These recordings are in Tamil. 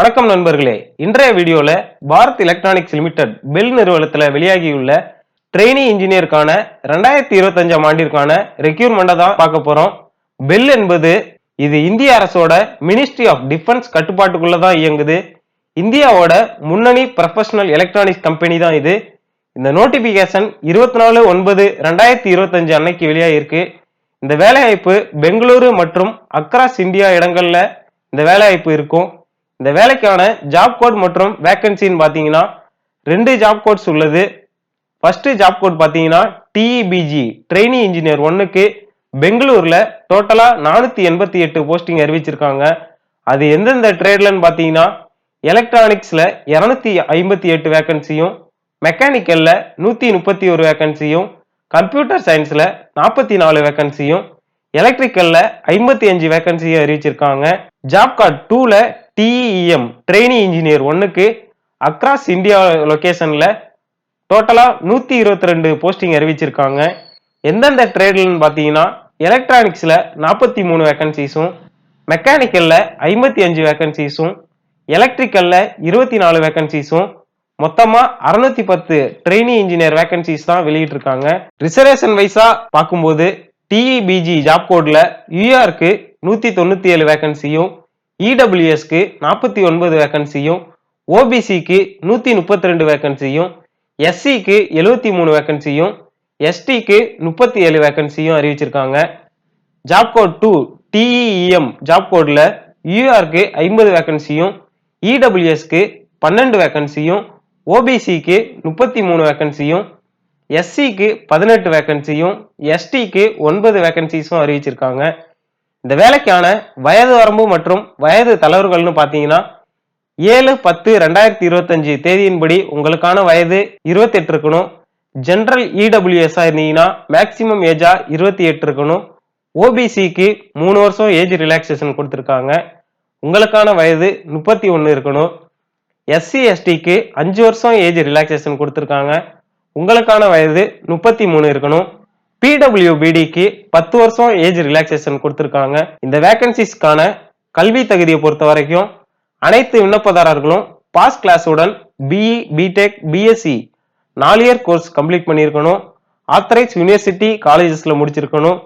வணக்கம் நண்பர்களே. இன்றைய வீடியோவில் பாரத் எலக்ட்ரானிக்ஸ் லிமிடெட் பெல் நிறுவனத்தில் வெளியாகியுள்ள ட்ரெயினி இன்ஜினியருக்கான ரெண்டாயிரத்தி இருபத்தஞ்சாம் ஆண்டிற்கான ரெக்யூர்மெண்ட்டை தான் பார்க்க போகிறோம் பெல் என்பது இது இந்திய அரசோட மினிஸ்ட்ரி ஆஃப் டிஃபென்ஸ் கட்டுப்பாட்டுக்குள்ள தான் இயங்குது. இந்தியாவோட முன்னணி ப்ரொஃபஷனல் எலக்ட்ரானிக்ஸ் கம்பெனி தான் இது. இந்த நோட்டிபிகேஷன் இருபத்தி நாலு ஒன்பது ரெண்டாயிரத்தி இருபத்தஞ்சு அன்னைக்கு வெளியாகிருக்கு இந்த வேலைவாய்ப்பு பெங்களூரு மற்றும் அக்ராஸ் இந்தியா இடங்கள்ல இந்த வேலைவாய்ப்பு இருக்கும். இந்த வேலைக்கான ஜாப் கோட் மற்றும் வேக்கன்சின்னு பார்த்தீங்கன்னா ரெண்டு ஜாப் கோட்ஸ் உள்ளது. ஃபர்ஸ்ட் ஜாப் கோட் பார்த்தீங்கன்னா டிஇபிஜி ட்ரெயினி இன்ஜினியர் ஒன்னுக்கு பெங்களூர்ல டோட்டலா நானூத்தி எண்பத்தி எட்டு போஸ்டிங் அறிவிச்சிருக்காங்க. அது எந்தெந்த ட்ரேட்லன்னு பார்த்தீங்கன்னா எலக்ட்ரானிக்ஸ்ல இரநூத்தி ஐம்பத்தி எட்டு வேக்கன்சியும் மெக்கானிக்கல்ல நூத்தி முப்பத்தி ஒரு வேக்கன்சியும் கம்ப்யூட்டர் சயின்ஸ்ல நாற்பத்தி நாலு வேக்கன்சியும் எலக்ட்ரிக்கல்ல ஐம்பத்தி அஞ்சு வேக்கன்சியும் அறிவிச்சிருக்காங்க. ஜாப் கார்டு டூல டிஇஎம் ட்ரெயினி இன்ஜினியர் ஒன்றுக்கு அக்ராஸ் இந்தியா லொக்கேஷனில் டோட்டலாக நூற்றி இருபத்தி ரெண்டு போஸ்டிங் அறிவிச்சிருக்காங்க. எந்தெந்த ட்ரேட்லன்னு பார்த்தீங்கன்னா எலக்ட்ரானிக்ஸில் நாற்பத்தி மூணு வேக்கன்சிஸும் மெக்கானிக்கலில் ஐம்பத்தி அஞ்சு வேக்கன்சிஸும் எலக்ட்ரிக்கலில் இருபத்தி நாலு வேக்கன்சிஸும் மொத்தமாக அறுநூத்தி பத்து ட்ரெயினி இன்ஜினியர் வேகன்சிஸ் தான் வெளியிட்டிருக்காங்க. ரிசர்வேஷன் வைஸாக பார்க்கும்போது டிஇபிஜி ஜாப் கோடில் யூஆருக்கு நூற்றி தொண்ணூற்றி ஏழு வேக்கன்சியும் இடபிள்யூஎஸ்க்கு நாற்பத்தி ஒன்பது வேக்கன்சியும் ஓபிசிக்கு நூற்றி முப்பத்தி ரெண்டு வேக்கன்சியும் எஸ்சிக்கு எழுபத்தி மூணு வேக்கன்சியும் எஸ்டிக்கு முப்பத்தி ஏழு வேக்கன்சியும் அறிவிச்சிருக்காங்க. Job code two DEM job கோடில் யூஆர்க்கு ஐம்பது வேக்கன்சியும் இடபிள்யூஎஸ்க்கு பன்னெண்டு வேகன்சியும் ஓபிசிக்கு முப்பத்தி மூணு வேக்கன்சியும் எஸ்சிக்கு பதினெட்டு வேக்கன்சியும் எஸ்டிக்கு ஒன்பது வேக்கன்சிஸும் அறிவிச்சிருக்காங்க. இந்த வேலைக்கான வயது வரம்பு மற்றும் வயது தலைவர்கள்னு பார்த்தீங்கன்னா ஏழு பத்து ரெண்டாயிரத்தி இருபத்தஞ்சு தேதியின்படி உங்களுக்கான வயது இருபத்தெட்டு இருக்கணும். ஜென்ரல் இடபிள்யூஎஸ்ஆ இருந்தீங்கன்னா மேக்சிமம் ஏஜா இருபத்தி எட்டு இருக்கணும். ஓபிசிக்கு மூணு வருஷம் ஏஜ் ரிலாக்ஸேஷன் கொடுத்துருக்காங்க. உங்களுக்கான வயது முப்பத்தி ஒன்று இருக்கணும். எஸ்சி எஸ்டிக்கு அஞ்சு வருஷம் ஏஜ் ரிலாக்ஸேஷன் கொடுத்துருக்காங்க. உங்களுக்கான வயது முப்பத்தி மூணு இருக்கணும். பிடபிள்யூபிடிக்கு பத்து வருஷம் ஏஜ் ரிலாக்ஸேஷன் கொடுத்துருக்காங்க. இந்த வேகன்சிஸ்க்கான கல்வி தகுதியை பொறுத்த வரைக்கும் அனைத்து விண்ணப்பதாரர்களும் பாஸ் கிளாஸுடன் பிஇ பிடெக் பிஎஸ்சி நாலு இயர் கோர்ஸ் கம்ப்ளீட் பண்ணியிருக்கணும். ஆத்தரைஸ் யூனிவர்சிட்டி காலேஜஸ்ல முடிச்சிருக்கணும்.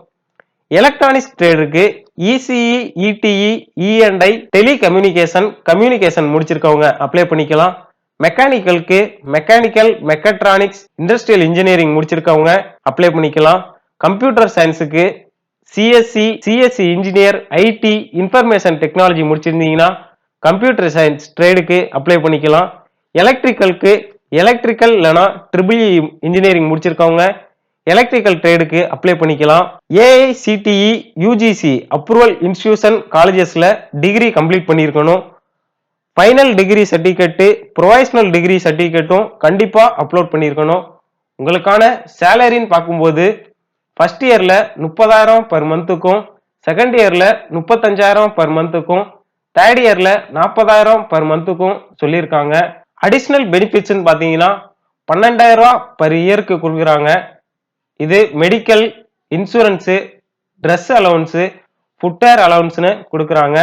Electronics ட்ரேடுக்கு ECE ETE ENI telecommunication communication முடிச்சிருக்கவங்க apply பண்ணிக்கலாம். மெக்கானிக்கலுக்கு மெக்கானிக்கல் மெக்கட்ரானிக்ஸ் இண்டஸ்ட்ரியல் இன்ஜினியரிங் முடிச்சிருக்கவங்க அப்ளை பண்ணிக்கலாம். Computer சயின்ஸுக்கு CSC CSC engineer IT information technology முடிச்சிருந்தீங்கன்னா computer science ட்ரேடுக்கு அப்ளை பண்ணிக்கலாம். எலக்ட்ரிக்கலுக்கு எலக்ட்ரிக்கல் இல்லைனா ட்ரிபிள் இன்ஜினியரிங் முடிச்சிருக்கவங்க எலக்ட்ரிக்கல் ட்ரேடுக்கு அப்ளை பண்ணிக்கலாம். ஏஐசிடிஇ யூஜிசி அப்ரூவல் இன்ஸ்டியூஷன் காலேஜஸில் டிகிரி கம்ப்ளீட் பண்ணியிருக்கணும். Final degree certificate provisional degree சர்டிஃபிகேட்டும் கண்டிப்பாக அப்லோட் பண்ணியிருக்கணும். உங்களுக்கான சேலரின்னு பார்க்கும்போது ஃபஸ்ட் இயரில் முப்பதாயிரம் பர் மந்த்துக்கும் செகண்ட் இயரில் முப்பத்தஞ்சாயிரம் பர் மந்த்துக்கும் தேர்ட் இயரில் நாற்பதாயிரம் பர் மந்த்துக்கும் சொல்லியிருக்காங்க. அடிஷ்னல் பெனிஃபிட்ஸ்னு பார்த்தீங்கன்னா பன்னெண்டாயிரரூவா பர் இயருக்கு கொடுக்குறாங்க. இது medical insurance dress allowance footwear அலவன்ஸ்னு கொடுக்குறாங்க.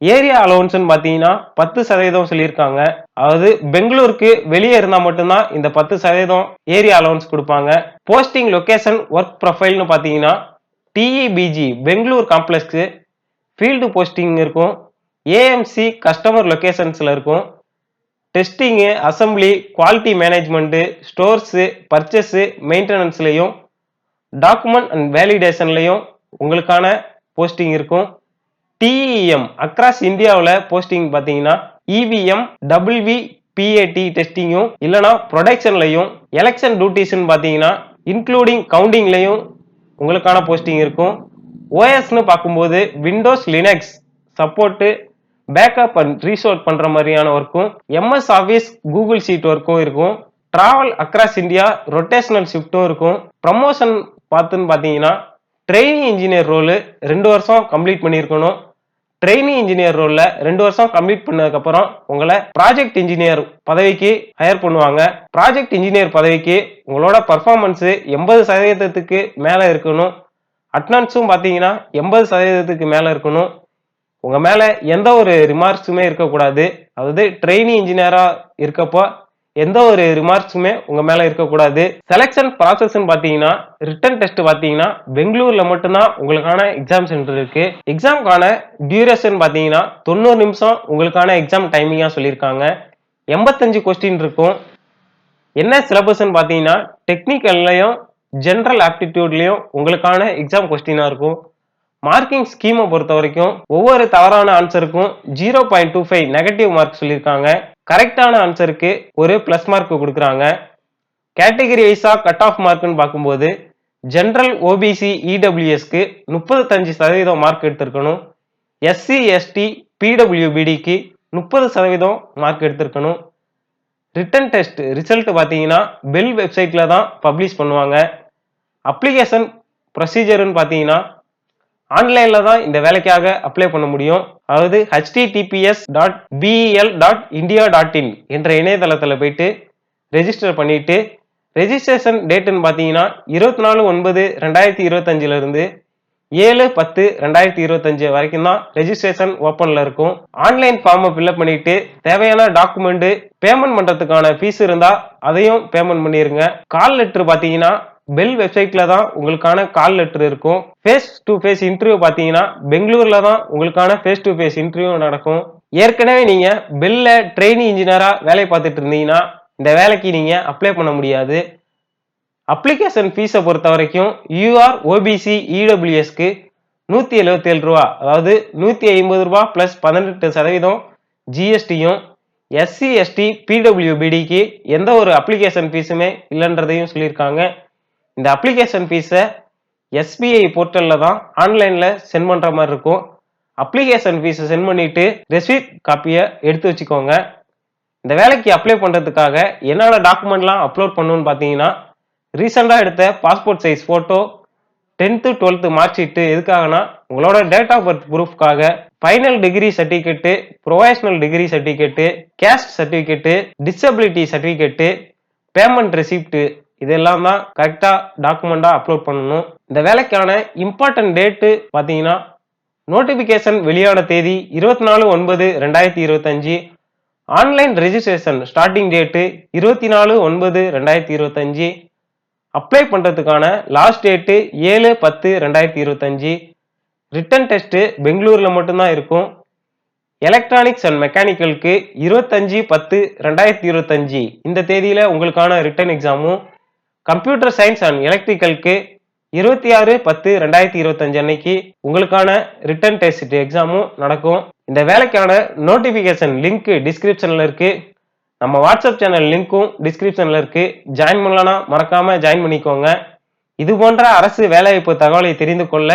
ஏரியா அலவன்ஸ்னு பார்த்தீங்கன்னா பத்து சதவீதம் சொல்லியிருக்காங்க. அதாவது பெங்களூருக்கு வெளியே இருந்தால் மட்டும்தான் இந்த பத்து சதவீதம் ஏரியா அலவன்ஸ் கொடுப்பாங்க. போஸ்டிங் லொக்கேஷன் ஒர்க் ப்ரொஃபைல்னு பார்த்தீங்கன்னா DEPG Bangalore complex field posting இருக்கும். ஏஎம்சி கஸ்டமர் லொக்கேஷன்ஸில் இருக்கும். Testing assembly quality management stores purchase மெயின்டெனன்ஸ்லையும் document and வேலிடேஷன்லையும் உங்களுக்கான போஸ்டிங் இருக்கும். டிஇஎம் அக்ராஸ் இந்தியாவில் போஸ்டிங் பார்த்தீங்கன்னா இவிஎம் டபிள்வி பிஏடி டெஸ்டிங்கும் இல்லைனா ப்ரொடக்ஷன்லையும் எலெக்ஷன் டியூட்டிஸ்ன்னு பார்த்தீங்கன்னா இன்க்ளூடிங் கவுண்டிங்லையும் உங்களுக்கான போஸ்டிங் இருக்கும். ஓஎஸ்னு பார்க்கும்போது Windows Linux support backup and restore பண்ணுற மாதிரியான ஒர்க்கும் எம்எஸ் ஆஃபீஸ் கூகுள் சீட் ஒர்க்கும் இருக்கும். ட்ராவல் அக்ராஸ் இந்தியா ரொட்டேஷனல் ஷிஃப்ட்டும் இருக்கும். ப்ரமோஷன் பார்த்துன்னு பார்த்தீங்கன்னா ட்ரெயினிங் இன்ஜினியர் ரோலு ரெண்டு வருஷம் கம்ப்ளீட் பண்ணியிருக்கணும். ட்ரெயினிங் இன்ஜினியர் ரோல்ல ரெண்டு வருஷம் கம்ப்ளீட் பண்ணதுக்கு அப்புறம் உங்களை ப்ராஜெக்ட் இன்ஜினியர் பதவிக்கு ஹையர் பண்ணுவாங்க. ப்ராஜெக்ட் இன்ஜினியர் பதவிக்கு உங்களோட பர்ஃபார்மன்ஸு எண்பது சதவீதத்துக்கு மேல இருக்கணும். அட்னான்ஸும் பார்த்தீங்கன்னா எண்பது சதவீதத்துக்கு மேல இருக்கணும். உங்க மேல எந்த ஒரு ரிமார்க்ஸுமே இருக்கக்கூடாது. அதாவது ட்ரெயினி இன்ஜினியரா இருக்கப்போ எந்த ஒரு ரிமார்க்ஸுமே உங்க மேல இருக்கக்கூடாது. செலெக்ஷன் ப்ராசஸ் பாத்தீங்கன்னா ரிட்டன் டெஸ்ட் பாத்தீங்கன்னா பெங்களூர்ல மட்டும்தான் உங்களுக்கான எக்ஸாம் சென்டர் இருக்கு. எக்ஸாம்க்கான டியூரேஷன் பாத்தீங்கன்னா தொண்ணூறு நிமிஷம் உங்களுக்கான எக்ஸாம் டைமிங்கா சொல்லியிருக்காங்க. எண்பத்தஞ்சு கொஸ்டின் இருக்கும். என்ன சிலபஸ்ன்னு பார்த்தீங்கன்னா டெக்னிக்கல்லையும் ஜென்ரல் ஆப்டிடியூட்லையும் உங்களுக்கான எக்ஸாம் கொஸ்டினாக இருக்கும். மார்க்கிங் ஸ்கீமை பொறுத்த வரைக்கும் ஒவ்வொரு தவறான ஆன்சருக்கும் zero point two five negative mark சொல்லியிருக்காங்க. கரெக்டான ஆன்சருக்கு ஒரு ப்ளஸ் மார்க் கொடுக்குறாங்க. கேட்டகரி வைஸாக கட் ஆஃப் மார்க்னு பார்க்கும்போது ஜென்ரல் ஓபிசி இடபிள்யூஎஸ்க்கு முப்பத்தஞ்சு சதவீதம் மார்க் எடுத்திருக்கணும். எஸ்சி எஸ்டி பிடபிள்யூபிடிக்கு முப்பது சதவீதம் மார்க் எடுத்திருக்கணும். ரிட்டன் டெஸ்ட் ரிசல்ட் பார்த்தீங்கன்னா பெல் வெப்சைட்டில் தான் பப்ளிஷ் பண்ணுவாங்க. அப்ளிகேஷன் ப்ரொசீஜர்னு பார்த்தீங்கன்னா ஆன்லைனில் தான் இந்த வேலைக்காக அப்ளை பண்ண முடியும். அதாவது HTTPS dot BEL dot India dot in என்ற இணையதளத்தில் போயிட்டு ரெஜிஸ்டர் பண்ணிட்டு ரெஜிஸ்ட்ரேஷன் டேட்டுன்னு பார்த்தீங்கன்னா இருபத்தி நாலு ஒன்பது ரெண்டாயிரத்தி இருபத்தஞ்சிலிருந்து ஏழு பத்து ரெண்டாயிரத்தி இருபத்தஞ்சு வரைக்கும் தான் ரெஜிஸ்ட்ரேஷன் ஓப்பனில் இருக்கும். ஆன்லைன் ஃபார்மை ஃபில்அப் பண்ணிட்டு தேவையான டாக்குமெண்ட்டு பேமெண்ட் பண்ணுறதுக்கான ஃபீஸ் இருந்தால் அதையும் பேமெண்ட் பண்ணிடுங்க கால் லெட்ரு பார்த்தீங்கன்னா பெல் வெப்சைட்ல தான் உங்களுக்கான கால் லெட்டர் இருக்கும். ஃபேஸ் டு ஃபேஸ் இன்டர்வியூ பார்த்தீங்கன்னா பெங்களூர்ல தான் உங்களுக்கான ஃபேஸ் டு ஃபேஸ் இன்டர்வியூ நடக்கும். ஏற்கனவே நீங்க பெல்ல ட்ரெயினி இன்ஜினியரா வேலை பார்த்துட்டு இருந்தீங்கன்னா இந்த வேலைக்கு நீங்க அப்ளை பண்ண முடியாது. அப்ளிகேஷன் ஃபீஸை பொறுத்த வரைக்கும் யூஆர் ஓபிசி இடபிள்யூஎஸ்க்கு நூற்றி எழுபத்தி ஏழு ரூபா அதாவது நூற்றி ஐம்பது ரூபா ப்ளஸ் பதினெட்டு சதவீதம் ஜிஎஸ்டியும் எஸ்சி எஸ்டி பிடபிள்யூபிடிக்கு எந்த ஒரு அப்ளிகேஷன் ஃபீஸுமே இல்லைன்றதையும் சொல்லியிருக்காங்க. இந்த அப்ளிகேஷன் ஃபீஸை எஸ்பிஐ போர்ட்டலில் தான் ஆன்லைனில் சென்ட் பண்ணுற மாதிரி இருக்கும். அப்ளிகேஷன் ஃபீஸை சென்ட் பண்ணிட்டு ரெசிப்ட் காப்பியை எடுத்து வச்சுக்கோங்க. இந்த வேலைக்கு அப்ளை பண்ணுறதுக்காக என்னென்ன டாக்குமெண்ட்லாம் அப்லோட் பண்ணணும்னு பார்த்தீங்கன்னா ரீசெண்டாக எடுத்த passport size photo tenth twelfth mark sheet எதுக்காகனா உங்களோட date of birth ப்ரூஃப்காக final degree certificate professional degree certificate caste certificate disability certificate payment receipt இதெல்லாம் தான் கரெக்டாக டாக்குமெண்ட்டாக அப்லோட் பண்ணணும். இந்த வேலைக்கான இம்பார்ட்டன்ட் டேட்டு பார்த்தீங்கன்னா நோட்டிஃபிகேஷன் வெளியான தேதி இருபத்தி நாலு ஒன்பது ரெண்டாயிரத்தி இருபத்தஞ்சு. ஆன்லைன் ரெஜிஸ்ட்ரேஷன் ஸ்டார்டிங் டேட்டு இருபத்தி நாலு ஒன்பது ரெண்டாயிரத்தி இருபத்தஞ்சு. அப்ளை பண்ணுறதுக்கான லாஸ்ட் டேட்டு ஏழு பத்து ரெண்டாயிரத்தி இருபத்தஞ்சி. ரிட்டன் டெஸ்ட்டு பெங்களூரில் மட்டும்தான் இருக்கும். எலக்ட்ரானிக்ஸ் அண்ட் மெக்கானிக்கலுக்கு இருபத்தஞ்சி பத்து ரெண்டாயிரத்தி இருபத்தஞ்சி. இந்த தேதியில் உங்களுக்கான ரிட்டன் எக்ஸாமும் கம்ப்யூட்டர் சயின்ஸ் அண்ட் எலக்ட்ரிக்கலுக்கு இருபத்தி ஆறு பத்து ரெண்டாயிரத்தி இருபத்தஞ்சு அன்னைக்கு உங்களுக்கான ரிட்டன் டெஸ்ட் எக்ஸாமும் நடக்கும். இந்த வேலைக்கான நோட்டிஃபிகேஷன் லிங்க் டிஸ்கிரிப்ஷனில் இருக்குது நம்ம வாட்ஸ்அப் சேனல் லிங்க்கும் டிஸ்கிரிப்ஷனில் இருக்கு. ஜாயின் பண்ணலன்னா மறக்காம ஜாயின் பண்ணிக்கோங்க. இது போன்ற அரசு வேலைவாய்ப்பு தகவலை தெரிந்து கொள்ள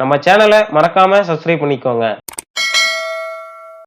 நம்ம சேனலை மறக்காம சப்ஸ்கிரைப் பண்ணிக்கோங்க.